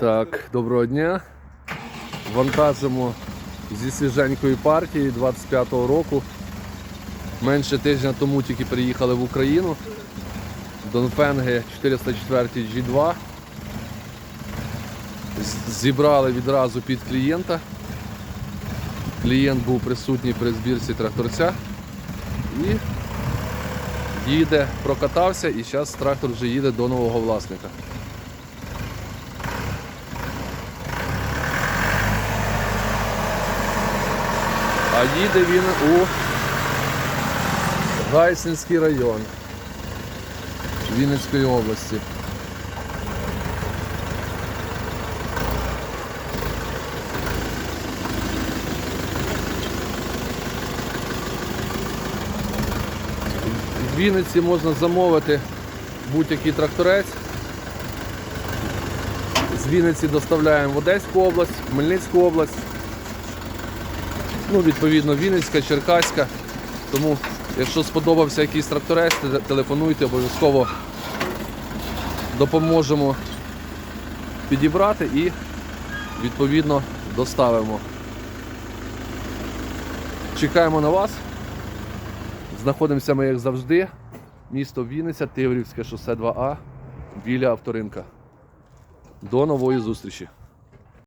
Так, доброго дня. Вантажимо зі свіженької партії 25-го року. Менше тижня тому тільки приїхали в Україну. Донфенги 404 G2. Зібрали відразу під клієнта. Клієнт був присутній при збірці тракторця і їде, прокатався і зараз трактор вже їде до нового власника. А їде він у Гайсинський район Вінницької області. В Вінниці можна замовити будь-який тракторець. З Вінниці доставляємо в Одеську область, Хмельницьку область. Ну, відповідно, Вінницька, Черкаська. Тому, якщо сподобався якийсь тракторець, телефонуйте, обов'язково допоможемо підібрати і відповідно доставимо. Чекаємо на вас. Знаходимося ми, як завжди, місто Вінниця, Тиврівське шосе 2А біля авторинка. До нової зустрічі!